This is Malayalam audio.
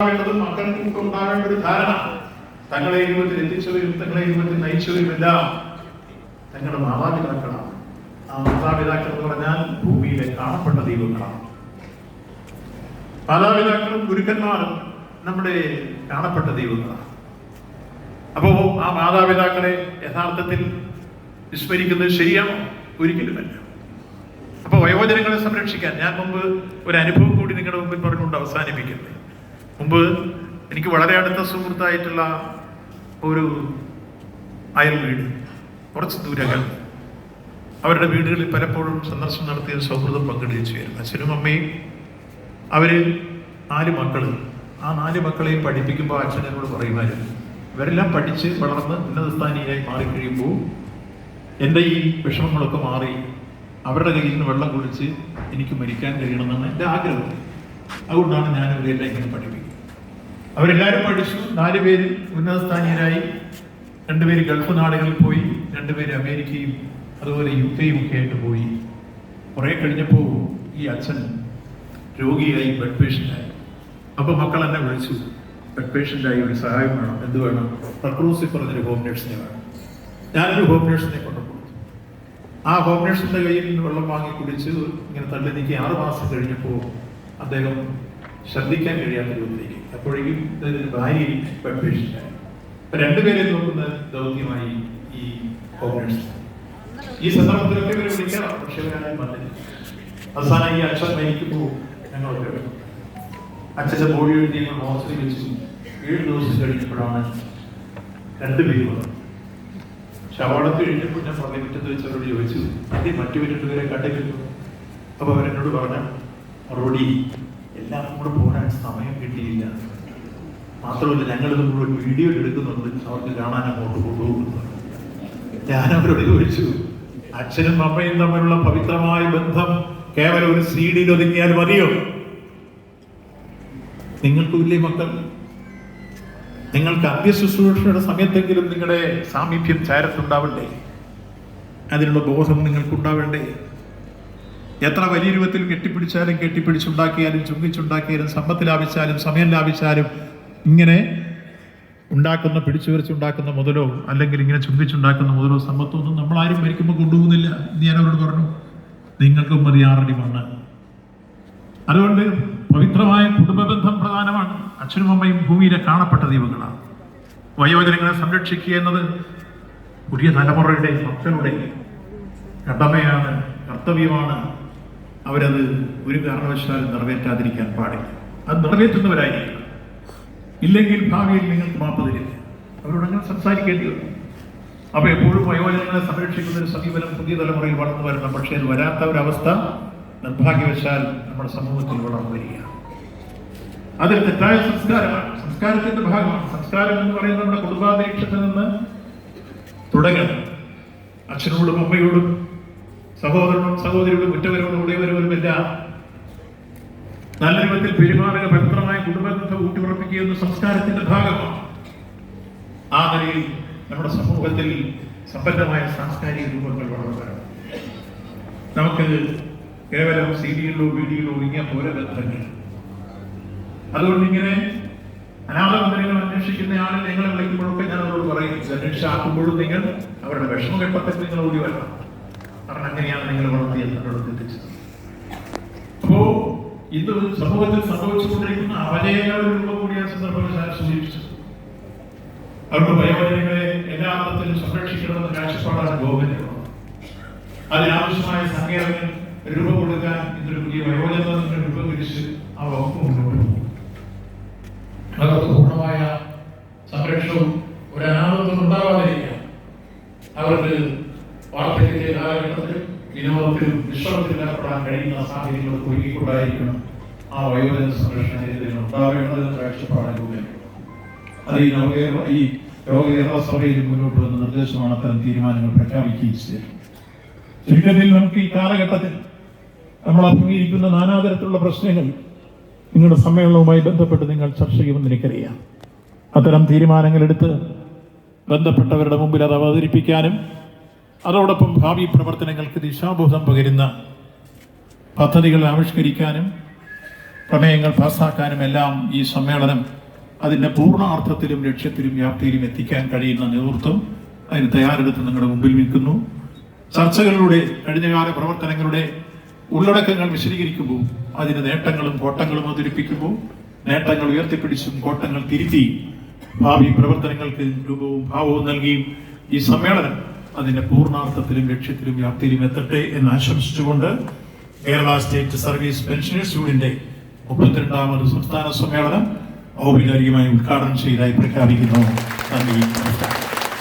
ഉണ്ടാവേണ്ടതും മക്കൾക്കും ഒരു ധാരണ. തങ്ങളെ രൂപത്തിൽ എത്തിച്ചവരും തങ്ങളെ രൂപത്തിൽ നയിച്ചവരും എല്ലാം തങ്ങളുടെ മാതാപിതാക്കളാണ്. ആ മാതാപിതാക്കൾ എന്ന് പറഞ്ഞാൽ ഭൂമിയിലെ കാണപ്പെട്ട ദൈവങ്ങളാണ്. മാതാപിതാക്കളും ഗുരുക്കന്മാരും നമ്മുടെ കാണപ്പെട്ട ദൈവങ്ങളാണ്. അപ്പോ ആ മാതാപിതാക്കളെ യഥാർത്ഥത്തിൽ വിസ്മരിക്കുന്നത് ശരിയാണോ? ഒരിക്കലുമല്ല അപ്പൊ വയോജനങ്ങളെ സംരക്ഷിക്കാൻ ഞാൻ മുമ്പ് ഒരു അനുഭവം കൂടി നിങ്ങളുടെ മുമ്പിൽ പറഞ്ഞുകൊണ്ട് അവസാനിപ്പിക്കുന്നത് എനിക്ക് വളരെ അടുത്ത സുഹൃത്തായിട്ടുള്ള ഒരു അയൽ വീട് കുറച്ച് ദൂരങ്ങൾ. അവരുടെ വീടുകളിൽ പലപ്പോഴും സന്ദർശനം നടത്തിയ സൗഹൃദം പങ്കെടുത്തു ചേരും അച്ഛനും അമ്മയും അവർ നാല് മക്കൾ ആ നാല് മക്കളെയും പഠിപ്പിക്കുമ്പോൾ അച്ഛനോട് പറയുമായിരുന്നു ഇവരെല്ലാം പഠിച്ച് വളർന്ന് ഉന്നതസ്ഥാനീയായി മാറിക്കഴിയുമ്പോൾ എന്റെ ഈ വിഷമങ്ങളൊക്കെ മാറി അവരുടെ കയ്യിൽ നിന്ന് വെള്ളം കുടിച്ച് എനിക്ക് മരിക്കാൻ കഴിയണമെന്നാണ് എന്റെ ആഗ്രഹം. അതുകൊണ്ടാണ് ഞാൻ ഇവരെല്ലാം ഇങ്ങനെ പഠിപ്പിക്കുന്നത്. അവരെല്ലാവരും പഠിച്ചു. നാല് പേര് ഉന്നതസ്ഥാനീയരായി. രണ്ടുപേര് ഗൾഫ് നാടുകളിൽ പോയി. രണ്ടുപേര് അമേരിക്കയും അതുപോലെ യു കെയും ഒക്കെ ആയിട്ട് പോയി. കുറേ കഴിഞ്ഞപ്പോൾ ഈ അച്ഛൻ രോഗിയായി ബെഡ് പേഷ്യന്റായി അപ്പോൾ മക്കൾ എന്നെ വിളിച്ചു. ബെഡ് പേഷ്യന്റായി ഒരു സഹായം വേണം. എന്ത് വേണം? റക്രൂസി പറഞ്ഞൊരു ഹോം നേഴ്സിനെ വേണം. ഞാനൊരു ഹോം നേഴ്സിനെ കൊണ്ടു കൊടുത്തു. ആ ഹോം നേഴ്സിന്റെ കയ്യിൽ നിന്ന് വെള്ളം വാങ്ങി കുടിച്ച് ഇങ്ങനെ തള്ളി നീക്കി ആറ് മാസം കഴിഞ്ഞപ്പോൾ അദ്ദേഹം ശ്രദ്ധിക്കാൻ കഴിയാത്ത രൂപത്തിലേക്ക് അപ്പോഴേക്കും ഇതിന് ഭാര്യ ബെഡ് പേഷ്യന്റായി അപ്പൊ നോക്കുന്ന ദൗത്യമായി ഈ ഹോം ഈ സന്ദർഭത്തിലൊക്കെ ഇവരെ വിളിക്കണം പക്ഷെ വന്നില്ല. അവസാനം ഈ അച്ഛൻ മരിക്കുമ്പോൾ ഞങ്ങളൊക്കെ വരും. അച്ഛന്റെ ബോഡി എഴുതി ഹോസ്റ്റലിൽ വെച്ചു ഏഴ് ദിവസം കഴിഞ്ഞപ്പോഴാണ് രണ്ടുപേര് വന്നത്. ശവടത്ത് കഴിഞ്ഞപ്പോൾ ഞാൻ പള്ളിമുറ്റത്ത് വെച്ച് അവരോട് ചോദിച്ചു അതേ മറ്റു പേരെ കണ്ടില്ലല്ലോ അപ്പൊ അവരെന്നോട് പറഞ്ഞ മറുപടി എല്ലാം കൂടെ പോരാൻ സമയം കിട്ടിയില്ല. മാത്രമല്ല ഞങ്ങളിത് മുഴുവൻ വീഡിയോ എടുക്കുന്നുണ്ട്. അവർക്ക് കാണാൻ അങ്ങോട്ട് കൊണ്ടുപോകുന്നു ഞാൻ അവരോട് ചോദിച്ചു അച്ഛനും അമ്മയും തമ്മിലുള്ള പവിത്രമായ ബന്ധം കേവലം ഒരു സി ഡിയിൽ ഒതുങ്ങിയാൽ മതിയോ നിങ്ങൾക്കില്ലേ മക്കൾ? നിങ്ങൾക്ക് അന്ത്യശുശ്രൂഷയുടെ സമയത്തെങ്കിലും നിങ്ങളുടെ സാമീപ്യം ചാരത്തുണ്ടാവണ്ടേ? അതിനുള്ള ബോധം നിങ്ങൾക്കുണ്ടാവേണ്ടേ? എത്ര വലിയ രൂപത്തിൽ കെട്ടിപ്പിടിച്ചാലും കെട്ടിപ്പിടിച്ചുണ്ടാക്കിയാലും ചുങ്കിച്ചുണ്ടാക്കിയാലും സമ്പത്ത് ലാഭിച്ചാലും സമയം ലാഭിച്ചാലും ഇങ്ങനെ ഉണ്ടാക്കുന്ന പിടിച്ചു വരച്ചുണ്ടാക്കുന്ന മുതലോ അല്ലെങ്കിൽ ഇങ്ങനെ ചുങ്കിച്ചുണ്ടാക്കുന്ന മുതലോ സമ്പത്തോ ഒന്നും നമ്മൾ ആരും മരിക്കുമ്പോൾ കൊണ്ടുപോകുന്നില്ല ഞാൻ അവരോട് പറഞ്ഞു. നിങ്ങൾക്കും മതി ആറടി മണ്ണ്. അതുകൊണ്ട് പവിത്രമായ കുടുംബബന്ധം പ്രധാനമാണ്. അച്ഛനും അമ്മയും ഭൂമിയിലെ കാണപ്പെട്ട ദൈവങ്ങളാണ്. വയോജനങ്ങളെ സംരക്ഷിക്കുക എന്നത് പുതിയ തലമുറയുടെ മക്കളുടെ കടമയാണ് കർത്തവ്യമാണ്. അവരത് ഒരു കാരണവശാലും നിറവേറ്റാതിരിക്കാൻ പാടില്ല. അത് നിറവേറ്റുന്നവരായിരിക്കണം. ഇല്ലെങ്കിൽ ഭാവിയിൽ നിങ്ങൾക്ക് മാപ്പ് തരില്ല. അവരോട് അങ്ങനെ സംസാരിക്കേണ്ടി വരും. അപ്പൊ എപ്പോഴും വയോജനങ്ങളെ സംരക്ഷിക്കുന്ന ഒരു സമീപനം പുതിയ തലമുറയിൽ വളർന്നു വരണം. പക്ഷേ അത് വരാത്ത ഒരവസ്ഥ നിർഭാഗ്യവശാൽ നമ്മുടെ സമൂഹത്തിൽ വളർന്നു വരികയാണ്. അതൊരു തെറ്റായ സംസ്കാരമാണ്. സംസ്കാരത്തിന്റെ ഭാഗമാണ്. സംസ്കാരം എന്ന് പറയുന്നത് നമ്മുടെ കുടുംബാന്തരീക്ഷത്തിൽ നിന്ന് തുടങ്ങണം. അച്ഛനോടും അമ്മയോടും സഹോദരനും സഹോദരികളും ഉറ്റവരോടും ഉടയവരോടും എല്ലാം നല്ല രൂപത്തിൽ പെരുമാറുക പവിത്രമായ കുടുംബബന്ധം ഊട്ടിയുറപ്പിക്കുക എന്ന സംസ്കാരത്തിന്റെ ഭാഗമാണ്. ആ നിലയിൽ നമ്മുടെ സമൂഹത്തിൽ സമ്പന്നമായ സാംസ്കാരിക രൂപങ്ങൾ വളർന്നതാണ് നമുക്ക് കേവലം സീരിയലിലോ വീഡിയോയിലോ ഇങ്ങനെ പോലെ ബന്ധങ്ങൾ. അതുകൊണ്ട് ഇങ്ങനെ അനാഥബന്ധനങ്ങൾ അന്വേഷിക്കുന്ന ആളെ നിങ്ങളെ വിളിക്കുമ്പോഴൊക്കെ ഞാൻ അവരോട് പറയും അന്വേഷിച്ചാക്കുമ്പോഴും നിങ്ങൾ അവരുടെ വിഷമഘട്ടത്തിൽ നിങ്ങൾ ഓടി വരണം. കാരണം അങ്ങനെയാണ് നിങ്ങൾ വളർത്തി എന്നോട് അപ്പോ ഇന്ന് സമൂഹത്തിൽ സംഭവിച്ചുകൊണ്ടിരിക്കുന്ന അപജയങ്ങളുടെ രൂപം കൂടിയാണ് സന്ദർഭത്തിൽ ഞാൻ സൂചിപ്പിച്ചത്. അവരുടെ വയോജനങ്ങളെ എല്ലാ അർത്ഥത്തിലും സംരക്ഷിക്കണമെന്ന കാഴ്ചപ്പാടാണ് ഗവൺമെന്റിനുള്ളത് അതിനാവശ്യമായ സങ്കേതങ്ങൾ രൂപം കൊടുക്കാൻ ഇതൊരു പുതിയ വയോജന രൂപീകരിച്ച് ആ വകുപ്പ് മുന്നോട്ട് പോകും അവർക്ക് പൂർണമായ സംരക്ഷണവും ഒരു അനാഥത്വം ഉണ്ടാവാതിരിക്കാൻ അവർക്ക് വാർദ്ധക്യത്തെ കാലഘട്ടത്തിലും വിനോദത്തിലും വിശ്രമത്തിലേർപ്പെടാൻ കഴിയുന്ന സാഹചര്യങ്ങൾ ഒരുക്കിക്കൊണ്ടായിരിക്കണം ആ വയോജന സംരക്ഷണ രീതിയിൽ ഉണ്ടാവേണ്ടത് കാഴ്ചപ്പാട് രൂപം അത് ഈ നവകേരള ഈ ലോകകേരള സഭയിൽ മുന്നോട്ട് വന്ന നിർദ്ദേശമാണ് അത്തരം തീരുമാനങ്ങൾ പ്രഖ്യാപിക്കുകയും ചെയ്തത്. ചുരുക്കത്തിൽ നമുക്ക് ഈ കാലഘട്ടത്തിൽ നമ്മൾ അഭിമുഖീകരിക്കുന്ന നാനാതരത്തിലുള്ള പ്രശ്നങ്ങൾ നിങ്ങളുടെ സമ്മേളനവുമായി ബന്ധപ്പെട്ട് നിങ്ങൾ ചർച്ച ചെയ്യുമെന്ന് എനിക്കറിയാം. അത്തരം തീരുമാനങ്ങൾ എടുത്ത് ബന്ധപ്പെട്ടവരുടെ മുമ്പിൽ അത് അവതരിപ്പിക്കാനും അതോടൊപ്പം ഭാവി പ്രവർത്തനങ്ങൾക്ക് ദിശാബോധം പകരുന്ന പദ്ധതികൾ ആവിഷ്കരിക്കാനും പ്രമേയങ്ങൾ പാസ്സാക്കാനും എല്ലാം ഈ സമ്മേളനം അതിന്റെ പൂർണാർത്ഥത്തിലും ലക്ഷ്യത്തിലും വ്യാപ്തിയിലും എത്തിക്കാൻ കഴിയുന്ന നേതൃത്വം അതിന് തയ്യാറെടുത്ത് നിങ്ങളുടെ മുമ്പിൽ നിൽക്കുന്നു. ചർച്ചകളിലൂടെ കഴിഞ്ഞകാല പ്രവർത്തനങ്ങളുടെ ഉള്ളടക്കങ്ങൾ വിശദീകരിക്കുമ്പോൾ അതിന് നേട്ടങ്ങളും കോട്ടങ്ങളും അവതരിപ്പിക്കുമ്പോൾ നേട്ടങ്ങൾ ഉയർത്തിപ്പിടിച്ചും കോട്ടങ്ങൾ തിരുത്തി ഭാവി പ്രവർത്തനങ്ങൾക്ക് രൂപവും ഭാവവും നൽകിയും ഈ സമ്മേളനം അതിന്റെ പൂർണാർത്ഥത്തിലും ലക്ഷ്യത്തിലും വ്യാപ്തിയിലും എത്തട്ടെ എന്ന് ആശംസിച്ചുകൊണ്ട് കേരള സ്റ്റേറ്റ് സർവീസ് പെൻഷനേഴ്സ് യൂണിയന്റെ മുപ്പത്തിരണ്ടാമത് സംസ്ഥാന സമ്മേളനം ഔപചാരികമായി ഉദ്ഘാടനം ചെയ്തതായി പ്രഖ്യാപിക്കുന്നു. നന്ദി. നമസ്കാരം